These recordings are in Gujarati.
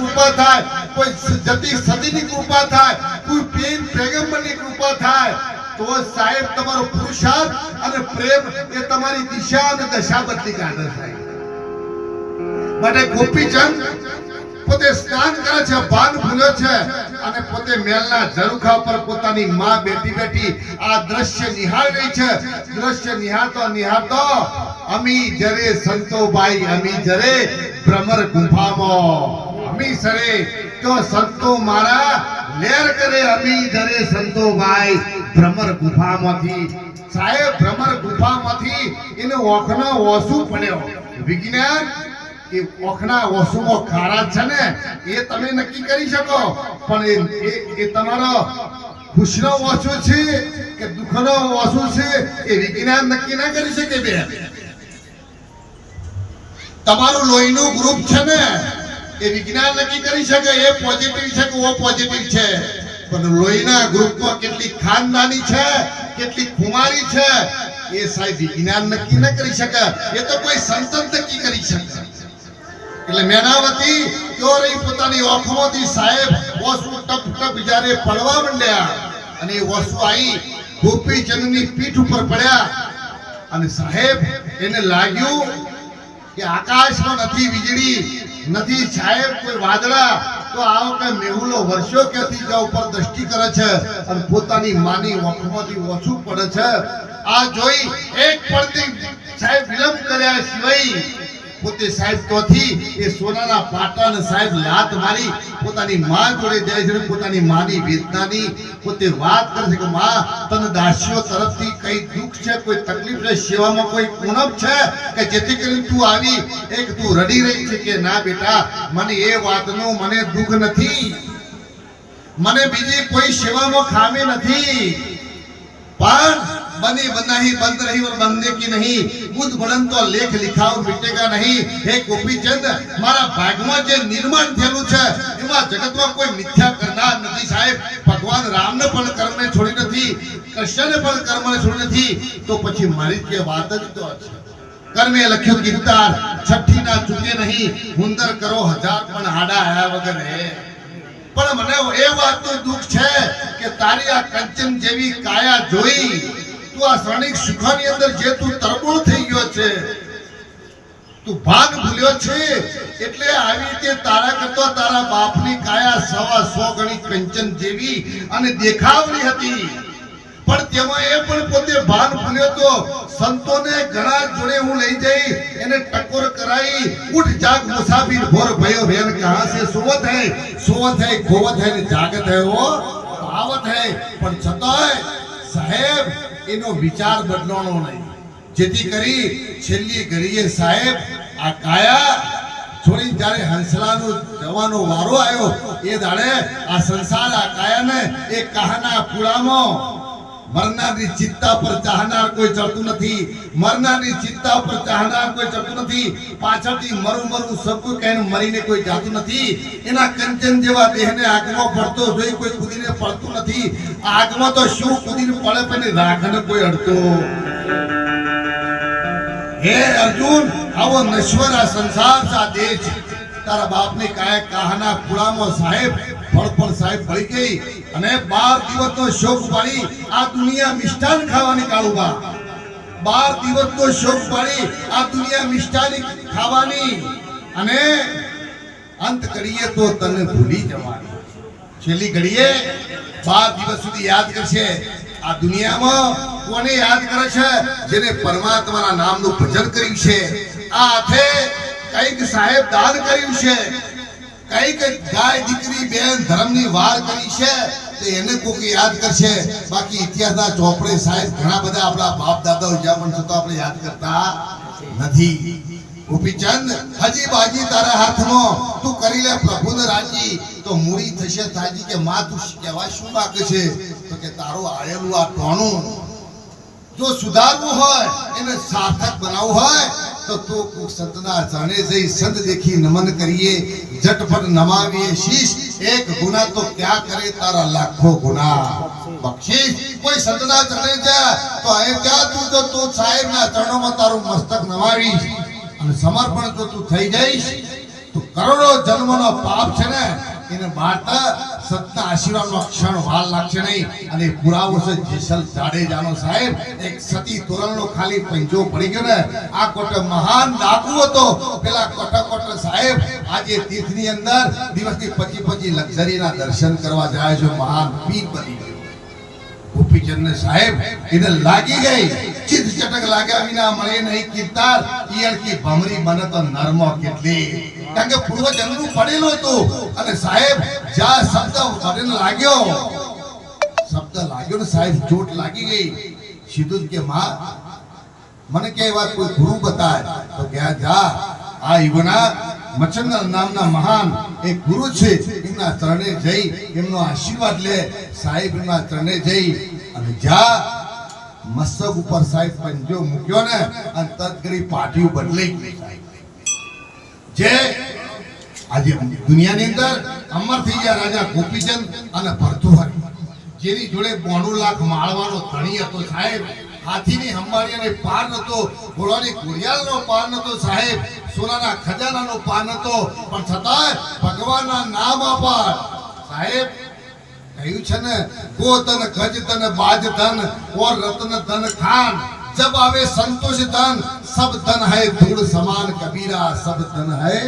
કૃપા થાય, કોઈ જતી સતીની કૃપા થાય, કોઈ પીર પેગમ્બરની કૃપા થાય, તો સાહેબ તમારો પુરુષાર્થ અને પ્રેમ એ તમારી દિશા અને દશા બદલી કાઢે સાહેબ માટે ગોપીચંદ પોતે સ્નાન કરે છે, ભાન ભૂલ્યો છે અને પોતે મેલના ઝરૂખા પર પોતાની માં બેઠી બેઠી આ દ્રશ્ય નિહાળ રહી છે. દ્રશ્ય નિહાળતો નિહાળતો, અમી જરે સંતોબાઈ અમી જરે ભ્રમર ગુફામાં અમી સરે, તો સંતો મારા લેર કરે, અમી ધરે સંતો ભાઈ. ભ્રમર ગુફામાંથી. સાહેબ, ભ્રમર ગુફામાંથી એને ઓખના ઓસુ પડ્યો. વિજ્ઞાન, એ ઓખના ઓસુમો ખારા છે ને, એ તમે નક્કી કરી શકો. પણ એ, એ- તમારો ખુશનો ઓછો છે કે દુઃખનો ઓછો છે, એ વિજ્ઞાન નક્કી ના કરી શકે બે તમારું લોહીનું ગ્રુપ છે ને એ વિજ્ઞાન નક્કી કરી શકે, એ પોઝિટિવ છે કે ઓ પોઝિટિવ છે? પણ લોહીના ગ્રુપમાં કેટલી ખાનદાની છે, કેટલી ખુમારી છે, એ સાહેબ વિજ્ઞાન નક્કી ન કરી શકે. એ તો કોઈ સંત નક્કી કરી શકે. એટલે મેનાવતી કયો રહી પોતાની ઓખમાંથી સાહેબ ઓસુ ટપ ટપ જ્યારે પડવા માંડ્યા અને એ વસ્તુ આવી ગોપીચંદની પીઠ ઉપર પડ્યા અને સાહેબ, એને લાગ્યું કે આકાશમાં નથી વીજળી નથી સાહેબ, કોઈ વાદળા? તો આવો કે મેહુલો વર્ષો ક્યાંથી જ્યાં ઉપર દ્રષ્ટિ કરે છે અને પોતાની માની વખમાંથી ઓછું પડે છે? આ જોઈ એક પડતી સાહેબ વિલંબ કર્યા સિવાય પોતે સાહેબ તોથી એ સોનાના પાટણ સાહેબ લાત મારી, પોતાની માં જોડે જાય છે પોતાની માની વેદનાની પોતે વાત કરે છે કે, માં, તને દાસીઓ તરફથી કઈ દુઃખ છે? કોઈ તકલીફ છે? સેવામાં કોઈ ઉણપ છે? કે જેથી કરીને તું આવી? એક તું રડી રહી છે કે, ના બેટા, મને એ વાતનું મને દુઃખ નથી. મને બીજી કોઈ સેવામાં ખામી નથી. પણ बनी बनाही बंद रही और बनने की नहीं। બુદ્ધ ભણંતો લેખ લિખાવ મિટેગા નહીં હે ગોપીચંદ મારા ભાગમાં જે નિર્માણ થયેલું છે એમાં જગતમાં કોઈ મિથ્યા કરનાર નથી સાહેબ ભગવાન રામને પણ કર્મને છોડી નથી કૃષ્ણને પણ કર્મને છોડી નથી તો પછી મારી કે વાત જ તો છે કર્મે લખ્યું ગીતાર છઠ્ઠી ચૂકે નહીં હુંદર કરો હજાર પણ હાડા આયા વગર હે પણ મને એ વાત તો દુઃખ છે કે તારી આ કંચન જેવી કાયા જોઈ જેવી અને દેખાવડી હતી. પણ તેમાં એ પણ પોતે ભાન ભૂલ્યો તો સંતોને ઘણા જોડે હું લઈ જઈ, એને ટકોર કરાઈ, ઉઠ જાગ મુસાફિર, ભોર ભયો રેન કહા સે સુવત હૈ સુવત હૈ ખોવત હૈ જાગત હૈ ઓ આવત હૈ પણ છતાંય સાહેબ એનો વિચાર બદલવાનો નહીં. જેથી કરી છેલ્લી ઘડીએ સાહેબ, આ કાયા છોડી જ્યારે હંસલાનો જવાનો વારો આવ્યો, એ દાડે આ સંસાર, આ કાયાને એ કહાના પૂળામાં મરનારની ચિત્તા પર ચાહનાર કોઈ ચડતું નથી. મરનારની ચિત્તા પર ચાહનાર કોઈ ચડતું નથી. પાછળથી મરું મરું સબકું કહીને મરીને કોઈ જાતું નથી. એના કંચન જેવા દેહને આગમાં પડતો જોઈ કોઈ કૂદીને પડતું નથી. આગમાં તો શું કૂદીને પડે પણ રાખને કોઈ અડતો. હે અર્જુન, આવો નશ્વર આ સંસાર સા દેહ તારા બાપની કાયા કાહના કુળામાં સાહેબ ફળ ફળ સાહેબ ભળી ગઈ અને બાર દિવસનો શોક પાડી આ દુનિયા મિષ્ટાન ખાવાની કાળુબા. બાર દિવસનો શોક પાડી આ દુનિયા મિષ્ટાન ખાવાની. અને અંત કરીએ તો તને ભૂલી જવાની. છેલ્લી ઘડીએ બાર દિવસ સુધી યાદ કરશે આ દુનિયામાં કોને યાદ કરે છે? જેને પરમાત્માના નામનું ભજન કર્યું છે. આ હાથે કંઈક સાહેબ દાન કર્યું છે. કંઈક ગાય દીકરી બેન ધર્મની વાર કરી છે, તો એને કોક યાદ કરશે. બાકી ઇતિહાસના ચોપડે સાહેબ ઘણા બધા આપણા બાપ દાદા ઉજ્યા પણ છતાં આપણે યાદ કરતા નથી. ગોપીચંદ, હજી બાજી તારા હાથમાં. તું કરી લે પ્રભુને રાજી. તો મૂડી થશે થાજી કે માં તું કહેવા શું બાકી છે? તો કે તારું આયેલું આ ટોણું. જો સુધારવું હોય, એને સાર્થક બનાવવું હોય તો સંતના જાણે જઈ સંત દેખી નમન કરીએ, ઝટપટ નમાવીએ શીશ. એક ગુના તો ક્યાં કરે તારા લાખો ગુના? બક્ષીશ. કોઈ સંતના જાણે જા તો અહીં ત્યાં તું તો તું સાહેબના ચરણોમાં તારું મસ્તક નમાવીશ? અને સમર્પણ જો તું થઈ જઈશ, તો કરોડો જન્મનો પાપ છે ને એને માતા સત્તા આશીર્વાદનો ક્ષણ વાલ લાગશે નહીં. અને પુરાવો છે જેસલ જાડેજાનો સાહેબ એક સતી તોરણનો ખાલી પંજો પડી ગયો ને. આ કોટ મહાન ડાકુ હતો. પેલા કોટા કોટ સાહેબ આજે તીર્થની અંદર દિવસથી પચી પચી લક્ઝરીના દર્શન કરવા જાય છે. મહાન પીર બની ગયો. ગોપીચંદ સાહેબ એને લાગી ગઈ. ચિત ચટક લાગ્યા વિના મળે નહીં. કીર્તાર ઈયળ કી ભમરી બને તો નરમો કેટલી કારણ કે પૂર્વ જન્મનું પડેલું હતું. અને સાહેબ, જ્યાં શબ્દ વડેને લાગ્યો, શબ્દ લાગ્યો ને સાહેબ, ચોટ લાગી ગઈ. સીધું કે, માં, મને કે એવા કોઈ ગુરુ બતાય. તો ગયા જા, આ યુગના મચંદર નામના મહાન એક ગુરુ છે. એમના ચરણે જઈ, એમનો આશીર્વાદ લે. સાહેબ, એમના ચરણે જઈ અને જા, મસ્તક ઉપર સાહેબ પંજો મૂક્યો ને અને તત્કરી પાટિયું બદલાઈ ગઈ. જે આજે દુનિયાની અંદર અમર થઈ ગયા રાજા ગોપીચંદ અને ભરતુહર. જેની જોડે બોણું લાખ માળવાનો ધણી હતો સાહેબ. હાથીની હંબારી અને પાર નતો ઘોડાની ઘોડિયાળનો પાર નતો સાહેબ. સોનાના ખજાનાનો પાર નતો પણ છતાંય ભગવાનના નામ આપાર સાહેબ, કહ્યું છે ને, ગોતન ગજ તન બાજ ધન ઓર રત્ન ધન ખાન. જબ આવે સંતોષ ધન સબ ધન હૈ ધૂળ સમાન કબીરા સબ ધન હૈ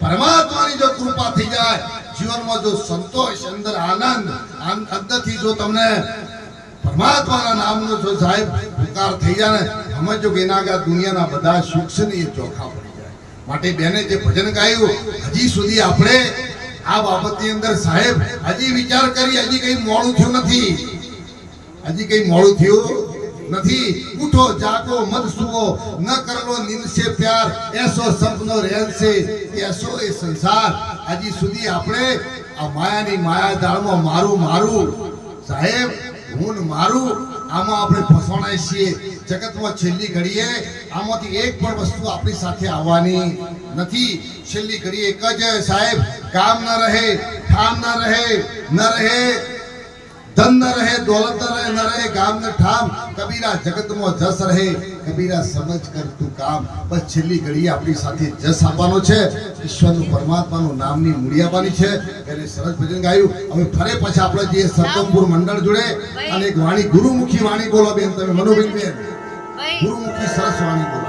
પરમાત્માની જો કૃપા થઈ જાય જીવનમાં જો સંતોષ અંદર આનંદ આન- અંદરથી જો તમને પરમાત્માના નામનો જો સાહેબ પુકાર થઈ જાય ને સમજો કે એના દુનિયાના બધા સુખ છે ને એ ચોખા પડી જાય. માટે બેને જે ભજન ગાયું, હજી સુધી આપણે આ બાબતની અંદર સાહેબ હજી વિચાર કરી, હજી કઈ મોડું થયું નથી. હજી કઈ મોડું થયું નથી. ઉઠો, જાગો, મત સુવો. ન કરલો નિમશે પ્યાર. એસો સપનો રહેશે, એસો એ સંસાર. હજી સુધી આપણે આ માયાની માયા જાળમાં મારું મારું. સાહેબ, હું મારું, આમાં આપણે ફસવાના છીએ. જગતમાં છેલ્લી ઘડીએ આમાંથી એક પણ વસ્તુ આપણી સાથે આવવાની નથી. છેલ્લી ઘડીએ એક જ સાહેબ કામ ન રહે, ઠામ ન રહે ન રહે. ધન ન રહે દોલત ન રહે ન રહે ગામ ન ઠામ. કબીરા જગતમાં જસ રહે. કબીરા સમજ કર તું કામ. બસ છેલ્લી ઘડીએ આપણી સાથે જસ આપવાનો છે. ઈશ્વરનું પરમાત્માનું નામની મૂડી આપવાની છે. એને સરસ ભજન ગાયું. હવે ફરે પછી આપણે જે સતમપુર મંડળ જોડે અને એક વાણી ગુરુમુખી વાણી બોલો બેન તમે મનોબેન બેન. ગુરુમુખી સરસ વાણી બોલો.